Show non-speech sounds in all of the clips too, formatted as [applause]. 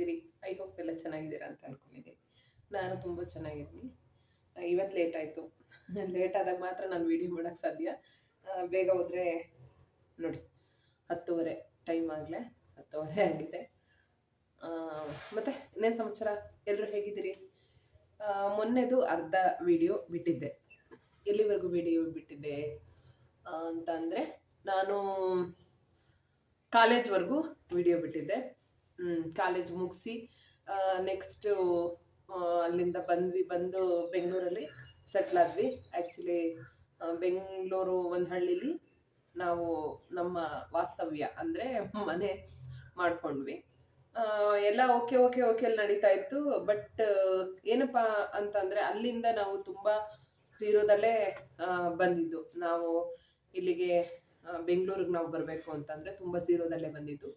ಹೇಗಿದ್ದೀರಿ? I hope ಎಲ್ಲ ಚೆನ್ನಾಗಿದ್ದೀರಾ ಅಂತ ಅನ್ಕೊಂಡಿದ್ದೀನಿ. ನಾನು ತುಂಬ ಚೆನ್ನಾಗಿದ್ದೀನಿ. ಇವತ್ತು ಲೇಟ್ ಆಯಿತು. ಲೇಟ್ ಆದಾಗ ಮಾತ್ರ ನಾನು ವೀಡಿಯೋ ಮಾಡೋಕ್ಕೆ ಸಾಧ್ಯ. ಬೇಗ ಹೋದರೆ ನೋಡಿ, ಹತ್ತುವರೆ ಟೈಮ್ ಆಗಲೇ ಹತ್ತುವರೆ ಆಗಿದೆ. ಮತ್ತು ಇನ್ನೇ ಸಂವತ್ಸರ ಎಲ್ಲರೂ ಹೇಗಿದ್ದೀರಿ? ಮೊನ್ನೆದು ಅರ್ಧ ವಿಡಿಯೋ ಬಿಟ್ಟಿದ್ದೆ. ಎಲ್ಲಿವರೆಗೂ ವಿಡಿಯೋ ಬಿಟ್ಟಿದ್ದೆ? ಅಂತ ಅಂದರೆ ನಾನು ಕಾಲೇಜ್ವರೆಗೂ ವಿಡಿಯೋ ಬಿಟ್ಟಿದ್ದೆ. ಕಾಲೇಜ್ ಮುಗಿಸಿ ನೆಕ್ಸ್ಟು ಅಲ್ಲಿಂದ ಬಂದ್ವಿ, ಬಂದು ಬೆಂಗಳೂರಲ್ಲಿ ಸೆಟ್ಲ್ ಆದ್ವಿ. ಆ್ಯಕ್ಚುಲಿ ಬೆಂಗಳೂರು ಒಂದು ಹಳ್ಳಿಲಿ ನಾವು ನಮ್ಮ ವಾಸ್ತವ್ಯ ಅಂದರೆ ಮನೆ ಮಾಡ್ಕೊಂಡ್ವಿ. ಎಲ್ಲ ಓಕೆ ಓಕೆ ಓಕೆ ಅಲ್ಲಿ ನಡೀತಾ ಇತ್ತು. ಬಟ್ ಏನಪ್ಪ ಅಂತಂದರೆ ಅಲ್ಲಿಂದ ನಾವು ತುಂಬ ಝೀರೋದಲ್ಲೇ ಬಂದಿದ್ದು. ನಾವು ಇಲ್ಲಿಗೆ ಬೆಂಗಳೂರಿಗೆ ನಾವು ಬರಬೇಕು ಅಂತಂದರೆ ತುಂಬ ಝೀರೋದಲ್ಲೇ ಬಂದಿದ್ದು.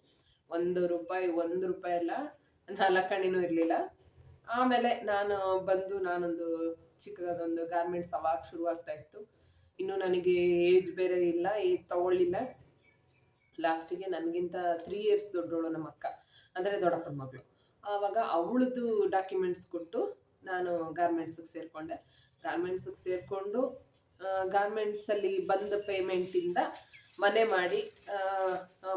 ಒಂದು ರೂಪಾಯಿ ಒಂದು ರೂಪಾಯಿ ಎಲ್ಲ ನಾಲ್ಕಣಿನೂ ಇರಲಿಲ್ಲ. ಆಮೇಲೆ ನಾನು ಬಂದು ನಾನೊಂದು ಚಿಕ್ಕದಾದೊಂದು ಗಾರ್ಮೆಂಟ್ಸ್ ಅವಾಗ ಶುರುವಾಗ್ತಾ ಇತ್ತು. ಇನ್ನು ನನಗೆ ಏಜ್ ಬೇರೆ ಇಲ್ಲ ಏಜ್ ತಗೊಳ್ಳಿಲ್ಲ. ಲಾಸ್ಟಿಗೆ ನನಗಿಂತ ತ್ರೀ ಇಯರ್ಸ್ ದೊಡ್ಡವಳು ನಮ್ಮ ಅಕ್ಕ, ಅಂದರೆ ದೊಡ್ಡಪ್ಪನ ಮಗಳು. ಆವಾಗ ಅವಳದು ಡಾಕ್ಯುಮೆಂಟ್ಸ್ ಕೊಟ್ಟು ನಾನು ಗಾರ್ಮೆಂಟ್ಸಿಗೆ ಸೇರಿಕೊಂಡೆ. ಗಾರ್ಮೆಂಟ್ಸಿಗೆ ಸೇರಿಕೊಂಡು ಗಾರ್ಮೆಂಟ್ಸಲ್ಲಿ ಬಂದ ಪೇಮೆಂಟಿಂದ ಮನೆ ಮಾಡಿ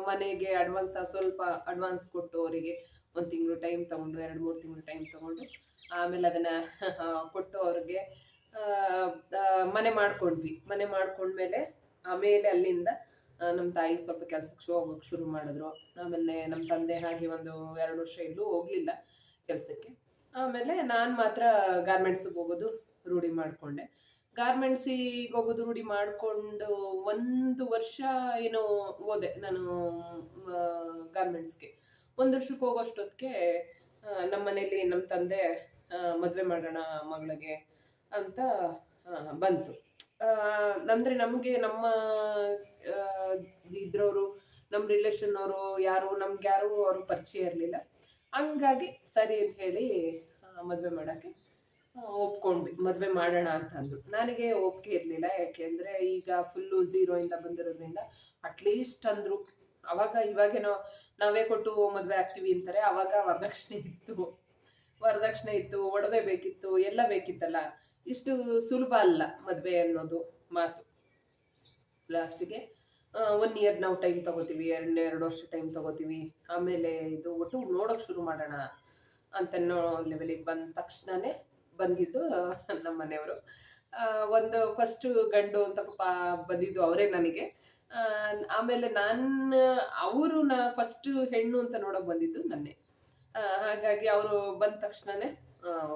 ಮನೆಗೆ ಅಡ್ವಾನ್ಸ್ ಸ್ವಲ್ಪ ಅಡ್ವಾನ್ಸ್ ಕೊಟ್ಟು ಅವರಿಗೆ ಒಂದು ತಿಂಗಳು ಟೈಮ್ ತೊಗೊಂಡು, ಎರಡು ಮೂರು ತಿಂಗಳು ಟೈಮ್ ತಗೊಂಡು ಆಮೇಲೆ ಅದನ್ನು ಕೊಟ್ಟು ಅವ್ರಿಗೆ ಮನೆ ಮಾಡ್ಕೊಂಡ್ವಿ. ಮನೆ ಮಾಡ್ಕೊಂಡ್ಮೇಲೆ ಆಮೇಲೆ ಅಲ್ಲಿಂದ ನಮ್ಮ ತಾಯಿ ಸ್ವಲ್ಪ ಕೆಲ್ಸಕ್ಕೆ ಹೋಗೋಕೆ ಶುರು ಮಾಡಿದ್ರು. ಆಮೇಲೆ ನಮ್ಮ ತಂದೆ ಹಾಗೆ ಒಂದು ಎರಡು ವರ್ಷ ಇಲ್ಲೂ ಹೋಗಲಿಲ್ಲ ಕೆಲಸಕ್ಕೆ. ಆಮೇಲೆ ನಾನು ಮಾತ್ರ ಗಾರ್ಮೆಂಟ್ಸಿಗೆ ಹೋಗೋದು ರೂಢಿ ಮಾಡಿಕೊಂಡೆ. ಗಾರ್ಮೆಂಟ್ಸಿಗೆ ಹೋಗೋದು ರೂಢಿ ಮಾಡಿಕೊಂಡು ಒಂದು ವರ್ಷ ಏನೋ ಹೋದೆ ನಾನು ಗಾರ್ಮೆಂಟ್ಸ್ಗೆ. ಒಂದು ವರ್ಷಕ್ಕೆ ಹೋಗೋಷ್ಟೊತ್ತಿಗೆ ನಮ್ಮ ಮನೇಲಿ ನಮ್ಮ ತಂದೆ ಮದುವೆ ಮಾಡೋಣ ಮಗಳಿಗೆ ಅಂತ ಬಂತು. ಅಂದರೆ ನಮಗೆ ನಮ್ಮ ಇದ್ರವರು ನಮ್ಮ ರಿಲೇಷನ್ ಅವರು ಯಾರು, ನಮ್ಗೆ ಯಾರು ಅವರು ಪರಿಚಯ ಇರಲಿಲ್ಲ. ಹಂಗಾಗಿ ಸರಿ ಅಂತ ಹೇಳಿ ಮದುವೆ ಮಾಡೋಕ್ಕೆ ಒಪ್ಕೊಂಡ್ವಿ, ಮದುವೆ ಮಾಡೋಣ ಅಂತ ನನಗೆ ಒಪ್ಪಿಗೆ ಇರಲಿಲ್ಲ, ಯಾಕೆಂದರೆ ಈಗ ಫುಲ್ಲು ಝೀರೋ ಇಂದ ಬಂದಿರೋದ್ರಿಂದ ಅಟ್ಲೀಸ್ಟ್ ಅಂದರು. ಅವಾಗ ಇವಾಗೇನೋ ನಾವೇ ಕೊಟ್ಟು ಮದುವೆ ಆಗ್ತೀವಿ ಅಂತಾರೆ, ಅವಾಗ ವರದಕ್ಷಿಣೆ ಇತ್ತು. ವರದಕ್ಷಿಣೆ ಇತ್ತು, ಒಡವೆ ಬೇಕಿತ್ತು, ಎಲ್ಲ ಬೇಕಿತ್ತಲ್ಲ. ಇಷ್ಟು ಸುಲಭ ಅಲ್ಲ ಮದುವೆ ಅನ್ನೋದು ಮಾತು. ಲಾಸ್ಟಿಗೆ ಒನ್ ಇಯರ್ ನಾವು ಟೈಮ್ ತಗೋತೀವಿ, ಎರಡು ಎರಡು ವರ್ಷ ಟೈಮ್ ತಗೋತೀವಿ. ಆಮೇಲೆ ಇದು ಒಟ್ಟು ನೋಡೋಕೆ ಶುರು ಮಾಡೋಣ ಅಂತನ್ನೋ ಲೆವೆಲಿಗೆ ಬಂದ ತಕ್ಷಣನೇ ಬಂದಿದ್ದು ನಮ್ಮ ಮನೆಯವರು. ಒಂದು ಫಸ್ಟ್ ಗಂಡು ಅಂತ ಪಾಪ ಬಂದಿದ್ದು ಅವರೇ ನನಗೆ. ಆಮೇಲೆ ನಾನು, ಅವರು ನಾ ಫಸ್ಟ್ ಹೆಣ್ಣು ಅಂತ ನೋಡೋಕೆ ಬಂದಿದ್ದು ನನ್ನೇ. ಹಾಗಾಗಿ ಅವರು ಬಂದ ತಕ್ಷಣನೇ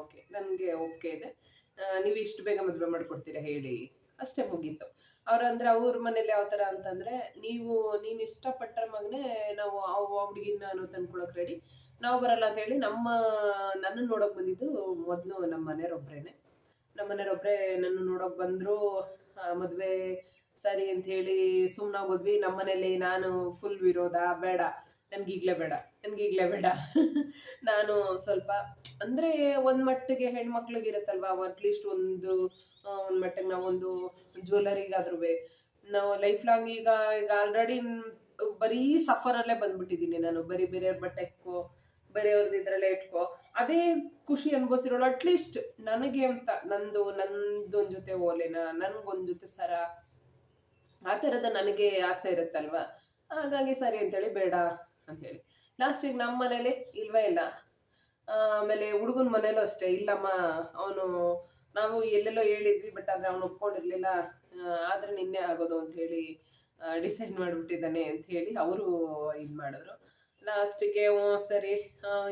ಓಕೆ, ನನಗೆ ಒಪ್ಪಿಗೆ ಇದೆ. ನೀವು ಇಷ್ಟು ಬೇಗ ಮದುವೆ ಮಾಡಿಕೊಡ್ತೀರಾ ಹೇಳಿ. ಅಷ್ಟೇ ಮುಗೀತು. ಅವ್ರು ಅಂದರೆ ಅವ್ರ ಮನೇಲಿ ಯಾವ ಥರ ಅಂತಂದರೆ, ನೀವು, ನೀನು ಇಷ್ಟಪಟ್ಟರ ಮಗನೇ ನಾವು ಆ ಹುಡುಗಿನ ನಾನು ತಂದ್ಕೊಳಕ್ ರೆಡಿ ನಾವು ಬರಲ್ಲ ಅಂತ ಹೇಳಿ ನಮ್ಮ ನನ್ನ ನೋಡೋಕೆ ಬಂದಿದ್ದು ಮೊದಲು ನಮ್ಮ ಮನೆಯವ್ರೊಬ್ರೇನೆ ನಮ್ಮ ಮನೆಯವ್ರೊಬ್ರೆ ನನ್ನ ನೋಡೋಕೆ ಬಂದರು. ಮದುವೆ ಸರಿ ಅಂತ ಹೇಳಿ ಸುಮ್ಮನಾಗೋದ್ವಿ ನಮ್ಮ ಮನೇಲಿ ನಾನು ಫುಲ್ ವಿರೋಧ, ಬೇಡ. ನನ್ಗೀಗ್ಲೇ ಬೇಡ. ನನ್ಗೀಗ್ಲೇ ಬೇಡ. [laughs] ನಾನು ಸ್ವಲ್ಪ, ಅಂದರೆ ಒಂದು ಮಟ್ಟಿಗೆ ಹೆಣ್ಮಕ್ಳಿಗೆ ಇರುತ್ತಲ್ವಾ? ಅಟ್ಲೀಸ್ಟ್ ಒಂದು ಒಂದ್ ಮಟ್ಟಿಗೆ ನಾವೊಂದು ಜ್ಯುವೆಲರಿಗಾದ್ರೂ ನಾವು ಲೈಫ್ ಲಾಂಗ್ ಈಗ ಈಗ ಆಲ್ರೆಡಿ ಬರೀ ಸಫರಲ್ಲೇ ಬಂದ್ಬಿಟ್ಟಿದ್ದೀನಿ ನಾನು. ಬರೀ ಬೇರೆಯವ್ರ ಬಟ್ಟೆ ಇಟ್ಕೋ ಬೇರೆಯವ್ರದ್ದು ಇದ್ರಲ್ಲ ಇಟ್ಕೋ. ಅದೇ ಖುಷಿ ಅನ್ಭವಿಸಿರೋಳು ಅಟ್ಲೀಸ್ಟ್ ನನಗೆ ಅಂತ, ನಂದು, ನಂದೊಂದ್ ಜೊತೆ ಓಲೆನ, ನನ್ಗೊಂದ್ ಜೊತೆ ಸರ. ಆ ಥರದ ನನಗೆ ಆಸೆ ಇರುತ್ತಲ್ವಾ? ಹಾಗಾಗಿ ಸರಿ ಅಂತೇಳಿ ಬೇಡ ಅಂತೇಳಿ. ಲಾಸ್ಟಿಗೆ ನಮ್ಮ ಮನೇಲಿ ಇಲ್ವೇ ಇಲ್ಲ. ಆಮೇಲೆ ಹುಡುಗನ ಮನೇಲೂ ಅಷ್ಟೇ. ಇಲ್ಲಮ್ಮ, ಅವನು, ನಾವು ಎಲ್ಲೆಲ್ಲೋ ಹೇಳಿದ್ವಿ ಬಟ್ ಆದರೆ ಅವನು ಒಪ್ಕೊಂಡಿರ್ಲಿಲ್ಲ. ಆದ್ರೆ ನಿನ್ನೆ ಆಗೋದು ಅಂತ ಹೇಳಿ ಡಿಸೈಡ್ ಮಾಡಿಬಿಟ್ಟಿದ್ದಾನೆ ಅಂತ ಹೇಳಿ ಅವರು ಇದು ಮಾಡಿದ್ರು. ಲಾಸ್ಟಿಗೆ ಸರಿ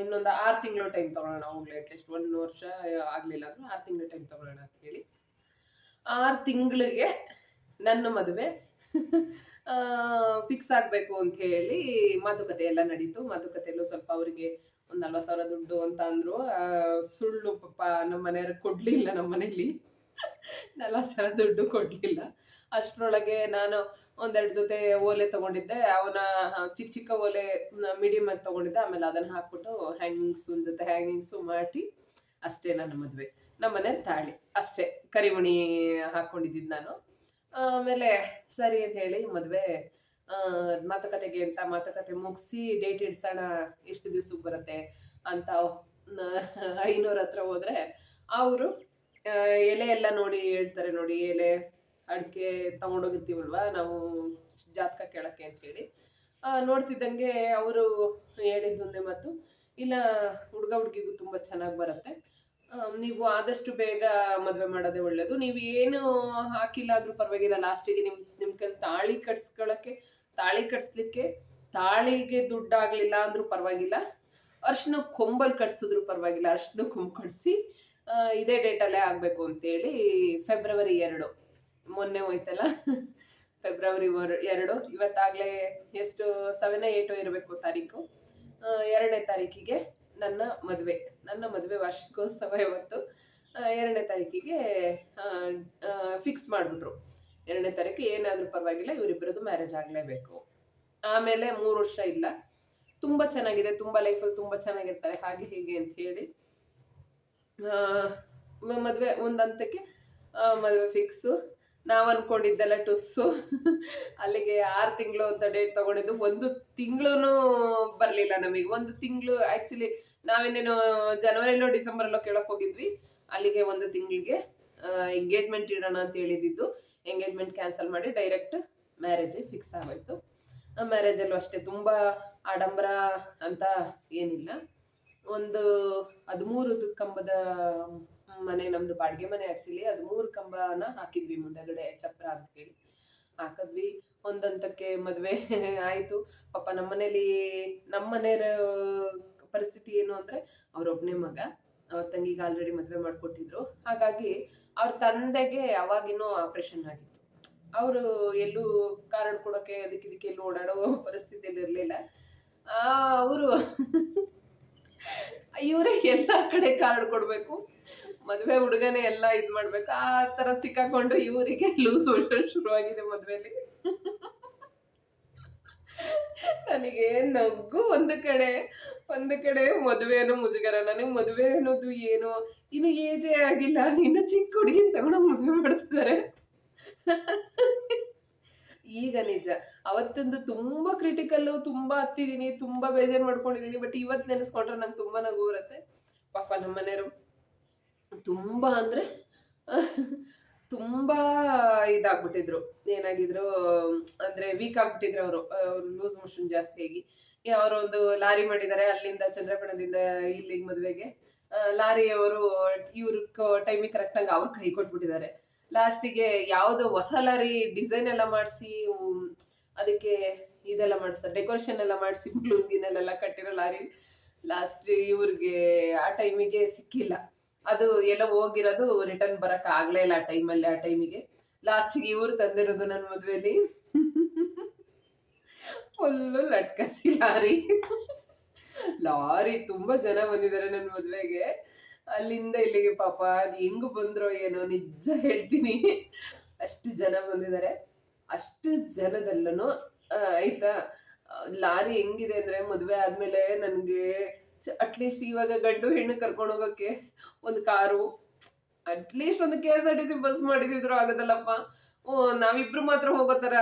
ಇನ್ನೊಂದು ಆರು ತಿಂಗಳು ಟೈಮ್ ತೊಗೊಳ್ಳೋಣ ಹೋಗ್ಲಿ ಅಟ್ಲೀಸ್ಟ್ ಒಂದು ವರ್ಷ ಆಗಲಿಲ್ಲ ಅಂದ್ರೆ ಆರು ತಿಂಗಳು ಟೈಮ್ ತೊಗೊಳ್ಳೋಣ ಅಂತ ಹೇಳಿ. ಆರು ತಿಂಗಳಿಗೆ ನನ್ನ ಮದುವೆ ಫಿಕ್ಸ್ ಆಗಬೇಕು ಅಂತ ಹೇಳಿ ಮಾತುಕತೆ ಎಲ್ಲ ನಡೀತು. ಮಾತುಕತೆಯಲ್ಲೂ ಸ್ವಲ್ಪ ಅವರಿಗೆ ಒಂದು ನಲ್ವತ್ತು ಸಾವಿರ ದುಡ್ಡು ಅಂತ ಅಂದರು. ಸುಳ್ಳು ಪಾಪ ನಮ್ಮ ಮನೆಯವ್ರಿಗೆ ಕೊಡಲಿಲ್ಲ ನಮ್ಮ ಮನೇಲಿ. ನಲ್ವತ್ತು ಸಾವಿರ ದುಡ್ಡು ಕೊಡಲಿಲ್ಲ. ಅಷ್ಟರೊಳಗೆ ನಾನು ಒಂದೆರಡು ಜೊತೆ ಓಲೆ ತಗೊಂಡಿದ್ದೆ. ಅವನ ಚಿಕ್ಕ ಚಿಕ್ಕ ಓಲೆ ಮೀಡಿಯಮ್ ಆಗಿ ತೊಗೊಂಡಿದ್ದೆ. ಆಮೇಲೆ ಅದನ್ನು ಹಾಕ್ಬಿಟ್ಟು ಹ್ಯಾಂಗಿಂಗ್ಸ್ ಒಂದು ಜೊತೆ ಹ್ಯಾಂಗಿಂಗ್ಸು ಮಾಡಿ ಅಷ್ಟೇ ನನ್ನ ಮದುವೆ. ನಮ್ಮ ಮನೇಲಿ ತಾಳಿ, ಅಷ್ಟೇ. ಕರಿಮಣಿ ಹಾಕ್ಕೊಂಡಿದ್ದಿದ್ದು ನಾನು. ಆಮೇಲೆ ಸರಿ ಅಂತ ಹೇಳಿ ಮದುವೆ ಮಾತುಕತೆಗೆ ಅಂತ ಮಾತುಕತೆ ಮುಗಿಸಿ ಡೇಟ್ ಇಡ್ಸೋಣ ಎಷ್ಟು ದಿವ್ಸಕ್ಕೆ ಬರುತ್ತೆ ಅಂತ ಐನೂರ ಹತ್ರ ಹೋದರೆ, ಅವರು ಎಲೆ ಎಲ್ಲ ನೋಡಿ ಹೇಳ್ತಾರೆ ನೋಡಿ, ಎಲೆ ಅಡಿಕೆ ತಗೊಂಡೋಗಿರ್ತೀವಲ್ವಾ? ನಾವು ಜಾತಕ ಕೇಳಕ್ಕೆ ಅಂತೇಳಿ. ನೋಡ್ತಿದ್ದಂಗೆ ಅವರು ಹೇಳಿದ್ದೊಂದೇ ಮಾತು, ಇಲ್ಲ, ಹುಡುಗ ಹುಡುಗಿಗೂ ತುಂಬ ಚೆನ್ನಾಗಿ ಬರುತ್ತೆ. ನೀವು ಆದಷ್ಟು ಬೇಗ ಮದುವೆ ಮಾಡೋದೇ ಒಳ್ಳೆಯದು ನೀವು ಏನು ಹಾಕಿಲ್ಲ ಆದ್ರೂ ಪರವಾಗಿಲ್ಲ, ಲಾಸ್ಟಿಗೆ ನಿಮ್ ನಿಮ್ಮ ಕೈ ತಾಳಿ ಕಟ್ಸ್ಕೊಳಕ್ಕೆ, ತಾಳಿ ಕಟ್ಸ್ಲಿಕ್ಕೆ ತಾಳಿಗೆ ದುಡ್ಡಾಗಲಿಲ್ಲ ಅಂದರೂ ಪರವಾಗಿಲ್ಲ. ಅರ್ಶಿನ ಕೊಂಬಲ್ ಕಟ್ಸಿದ್ರು ಪರವಾಗಿಲ್ಲ, ಅರ್ಶಿನ ಕೊಂಬ್ ಕಟ್ಸಿ ಇದೇ ಡೇಟಲ್ಲೇ ಆಗಬೇಕು ಅಂತೇಳಿ ಫೆಬ್ರವರಿ ಎರಡು. ಮೊನ್ನೆ ಹೋಯ್ತಲ್ಲ? [laughs] ಫೆಬ್ರವರಿ ವರ್- ಎರಡು. ಇವತ್ತಾಗಲೇ ಎಷ್ಟು ಸೆವೆನ್ ಏಟು ಇರಬೇಕು ತಾರೀಕು. ಎರಡನೇ ತಾರೀಕಿಗೆ ನನ್ನ ಮದುವೆ. ನನ್ನ ಮದುವೆ ವಾರ್ಷಿಕೋತ್ಸವ ಇವತ್ತು. ಎರಡನೇ ತಾರೀಕಿಗೆ ಫಿಕ್ಸ್ ಮಾಡಿಬಿಟ್ರು. ಎರಡನೇ ತಾರೀಕು ಏನಾದರೂ ಪರವಾಗಿಲ್ಲ ಇವರಿಬ್ಬರದ್ದು ಮ್ಯಾರೇಜ್ ಆಗಲೇಬೇಕು. ಆಮೇಲೆ ಮೂರು ವರ್ಷ ಇಲ್ಲ. ತುಂಬ ಚೆನ್ನಾಗಿದೆ, ತುಂಬ ಲೈಫಲ್ಲಿ ತುಂಬ ಚೆನ್ನಾಗಿರ್ತಾರೆ, ಹಾಗೆ ಹೀಗೆ ಅಂತ ಹೇಳಿ. ಮದುವೆ ಒಂದು ಹಂತಕ್ಕೆ ಮದುವೆ ಫಿಕ್ಸು ನಾವು ಅಂದ್ಕೊಂಡಿದ್ದೆಲ್ಲ ಟುಸ್ಸು. ಅಲ್ಲಿಗೆ ಆರು ತಿಂಗಳು ಅಂತ ಡೇಟ್ ತಗೊಂಡಿದ್ದು. ಒಂದು ತಿಂಗಳು ಬರಲಿಲ್ಲ ನಮಗೆ. ಒಂದು ತಿಂಗಳು ಆ್ಯಕ್ಚುಲಿ ನಾವೇನೇನೋ ಜನವರಿಲೋ ಡಿಸೆಂಬರಲ್ಲೋ ಕೇಳಕ್ಕೆ ಹೋಗಿದ್ವಿ. ಅಲ್ಲಿಗೆ ಒಂದು ತಿಂಗಳಿಗೆ ಎಂಗೇಜ್ಮೆಂಟ್ ಇಡೋಣ ಅಂತ ಹೇಳಿದ್ದು ಎಂಗೇಜ್ಮೆಂಟ್ ಕ್ಯಾನ್ಸಲ್ ಮಾಡಿ ಡೈರೆಕ್ಟ್ ಮ್ಯಾರೇಜೇ ಫಿಕ್ಸ್ ಆಗೋಯ್ತು. ಮ್ಯಾರೇಜಲ್ಲೂ ಅಷ್ಟೇ. ತುಂಬ ಆಡಂಬರ ಅಂತ ಏನಿಲ್ಲ. ಒಂದು ಹದಿಮೂರು ಕಂಬದ ಮನೆ, ನಮ್ದು ಬಾಡಿಗೆ ಮನೆ ಆಕ್ಚುಲಿ ಅದು ಮೂರು ಕಂಬನ ಹಾಕಿದ್ವಿ ಮುಂದೆಗಡೆ ಚಪ್ರ ಅಂತ ಹೇಳಿ. ಹಾಕಿದ್ವಿ. ಒಂದಂತಕ್ಕೆ ಮದುವೆ [laughs] ಆಯಿತು. ಪಾಪ ನಮ್ಮನೇಲಿ ನಮ್ಮನೆಯರ ಪರಿಸ್ಥಿತಿ ಏನು ಅಂದರೆ ಅವರೊಬ್ಬನೇ ಮಗ, ಅವ್ರ ತಂಗಿಗೆ ಆಲ್ರೆಡಿ ಮದುವೆ ಮಾಡ್ಕೊಟ್ಟಿದ್ರು. ಹಾಗಾಗಿ ಅವ್ರ ತಂದೆಗೆ ಅವಾಗಿನೂ ಆಪ್ರೇಷನ್ ಆಗಿತ್ತು. ಅವರು ಎಲ್ಲೂ ಕಾರಣ ಕೊಡೋಕೆ, ಅದಕ್ಕೆ ಇದಕ್ಕೆ ಎಲ್ಲೂ ಓಡಾಡೋ [laughs] ಪರಿಸ್ಥಿತಿಯಲ್ಲಿ ಇರಲಿಲ್ಲ. ಅವರು [laughs] ಇವರೇ ಎಲ್ಲ ಕಡೆ ಕಾರ್ಡ್ ಕೊಡಬೇಕು. ಮದುವೆ ಹುಡುಗನೇ ಎಲ್ಲ ಇದು ಮಾಡ್ಬೇಕು. ಆ ಥರ ಸಿಕ್ಕಾಕೊಂಡು ಇವರಿಗೆ ಲೂಸ್ ಶುರುವಾಗಿದೆ ಮದ್ವೆಲಿ. ನನಗೆ ನಗು ಒಂದು ಕಡೆ ಒಂದು ಕಡೆ ಮದುವೆನೋ ಮುಜುಗರ ನನಗೆ ಮದುವೆ ಅನ್ನೋದು ಏನು? ಇನ್ನು ಏಜೇ ಆಗಿಲ್ಲ. ಇನ್ನು ಚಿಕ್ಕ ಹುಡುಗಿನ ತಗೊಂಡು ಮದುವೆ ಮಾಡ್ತಿದ್ದಾರೆ ಈಗ ನಿಜ. ಅವತ್ತೊಂದು ತುಂಬಾ ಕ್ರಿಟಿಕಲ್ಲು ತುಂಬಾ ಹತ್ತಿದೀನಿ, ತುಂಬಾ ಬೇಜಾರು ಮಾಡ್ಕೊಂಡಿದೀನಿ ಬಟ್ ಇವತ್ತು ನೆನೆಸ್ಕೊಂಡ್ರೆ ನಂಗೆ ತುಂಬಾ ನಗು ಬರುತ್ತೆ. ಪಾಪ ನಮ್ಮ ಮನೆಯವರು ತುಂಬಾ ಅಂದ್ರೆ, [laughs] ತುಂಬಾ ಇದಾಗ್ಬಿಟ್ಟಿದ್ರು. ಏನಾಗಿದ್ರು, ಅಂದ್ರೆ ವೀಕ್ ಆಗ್ಬಿಟ್ಟಿದ್ರು ಅವರು. ಲೂಸ್ ಮೋಷನ್ ಜಾಸ್ತಿ ಆಗಿ. ಅವರು ಒಂದು ಲಾರಿ ಮಾಡಿದ್ದಾರೆ ಅಲ್ಲಿಂದ ಚಂದ್ರಪಣದಿಂದ ಇಲ್ಲಿಗೆ ಮದುವೆಗೆ. ಲಾರಿ ಅವರು ಇವ್ರ ಟೈಮಿಗೆ ಕರೆಕ್ಟಾಗಿ ಅವ್ರ ಕೈ ಕೊಟ್ಬಿಟ್ಟಿದ್ದಾರೆ. ಲಾಸ್ಟಿಗೆ ಯಾವುದೋ ಹೊಸ ಲಾರಿ ಡಿಸೈನ್ ಎಲ್ಲ ಮಾಡಿಸಿ ಅದಕ್ಕೆ ಇದೆಲ್ಲ ಮಾಡಿಸ್ತಾರೆ. ಡೆಕೋರೇಷನ್ ಎಲ್ಲ ಮಾಡಿಸಿ, ಬಲೂನ್ಗಿನಲ್ಲೆಲ್ಲ ಕಟ್ಟಿರೋ ಲಾರಿ ಲಾಸ್ಟ್ ಇವ್ರಿಗೆ ಆ ಟೈಮಿಗೆ ಸಿಕ್ಕಿಲ್ಲ. ಅದು ಎಲ್ಲ ಹೋಗಿರೋದು ರಿಟರ್ನ್ ಬರಕ್ ಆಗ್ಲೇ ಇಲ್ಲ ಆ ಟೈಮಲ್ಲಿ ಆ ಟೈಮಿಗೆ ಲಾಸ್ಟಿಗೆ ಇವ್ರು ತಂದಿರೋದು ನನ್ನ ಮದ್ವೆಲಿ. ಫುಲ್ಲು ಲಟ್ಕಸಿ ಲಾರಿ. ಲಾರಿ ತುಂಬಾ ಜನ ಬಂದಿದ್ದಾರೆ ನನ್ನ ಮದುವೆಗೆ. ಅಲ್ಲಿಂದ ಇಲ್ಲಿಗೆ ಪಾಪ ಹೆಂಗ್ ಬಂದ್ರೋ ಏನೋ ನಿಜ ಹೇಳ್ತೀನಿ. ಅಷ್ಟು ಜನ ಬಂದಿದ್ದಾರೆ. ಅಷ್ಟು ಜನದಲ್ಲೂ ಆಯ್ತಾ? ಲಾರಿ ಹೆಂಗಿದೆ ಅಂದ್ರೆ ಮದುವೆ ಆದ್ಮೇಲೆ ನನಗೆ ಅಟ್ಲೀಸ್ಟ್ ಇವಾಗ ಗಂಡು ಹೆಣ್ಣು ಕರ್ಕೊಂಡು ಹೋಗಕ್ಕೆ ಒಂದು ಕಾರು ಅಟ್ಲೀಸ್ಟ್ ಒಂದು K S R T C bus ಮಾಡಿದಿದ್ರು ಆಗೋದಲ್ಲಪ್ಪ. ಓ, ನಾವಿಬ್ರು ಮಾತ್ರ ಹೋಗೋ ಥರ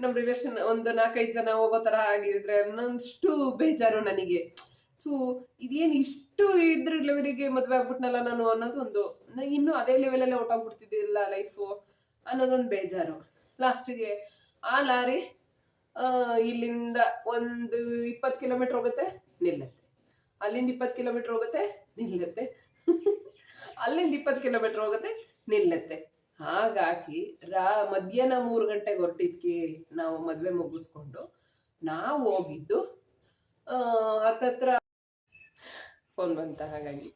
ನಮ್ಮ ರಿಲೇಷನ್ ಒಂದು ನಾಲ್ಕೈದು ಜನ ಹೋಗೋ ಥರ ಆಗಿದ್ರೆ ಅನ್ನೋಷ್ಟು ಬೇಜಾರು ನನಗೆ. ಸೊ, ಇದೇನು ಇಷ್ಟು ಇದ್ರ ಲೆವೆಲಿಗೆ ಮದುವೆ ಆಗ್ಬಿಟ್ನಲ್ಲ ನಾನು ಅನ್ನೋದು ಒಂದು ಇನ್ನೂ ಅದೇ ಲೆವೆಲಲ್ಲೇ ಹೊಟ್ಟೋಗ್ಬಿಡ್ತಿದ್ದಿಲ್ಲ ಲೈಫು ಅನ್ನೋದೊಂದು ಬೇಜಾರು. ಲಾಸ್ಟಿಗೆ ಆ ಲಾರಿ ಇಲ್ಲಿಂದ ಒಂದು ಇಪ್ಪತ್ತು ಕಿಲೋಮೀಟರ್ ಹೋಗುತ್ತೆ, ನಿಲ್ಲತ್ತೆ. ಅಲ್ಲಿಂದ ಇಪ್ಪತ್ತು ಕಿಲೋಮೀಟರ್ ಹೋಗುತ್ತೆ, ನಿಲ್ಲತ್ತೆ. [laughs] ಅಲ್ಲಿಂದ ಇಪ್ಪತ್ತು ಕಿಲೋಮೀಟರ್ ಹೋಗುತ್ತೆ, ನಿಲ್ಲತ್ತೆ. ಹಾಗಾಗಿ ರಾ, ಮಧ್ಯಾಹ್ನ ಮೂರು ಗಂಟೆಗೆ ಹೊರಟಿದ್ಕೆ ನಾವು ಮದುವೆ ಮುಗಿಸ್ಕೊಂಡು, ನಾವು ಹೋಗಿದ್ದು ಹತ್ತತ್ರ ಫೋನ್ ಬಂತ ಹಾಗಾಗಿ.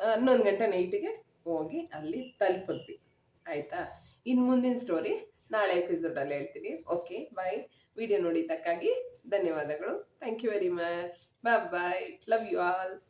ಹನ್ನೊಂದು ಗಂಟೆ ನೈಟಿಗೆ ಹೋಗಿ ಅಲ್ಲಿ ತಲುಪಿದ್ವಿ. ಆಯಿತಾ? ಇನ್ನು ಮುಂದಿನ ಸ್ಟೋರಿ ನಾಳೆ ಎಪಿಸೋಡಲ್ಲಿ ಹೇಳ್ತೀನಿ. ಓಕೆ ಬಾಯ್ ವಿಡಿಯೋ ನೋಡಿದ್ದಕ್ಕಾಗಿ ಧನ್ಯವಾದಗಳು. Thank you very much bye bye love you all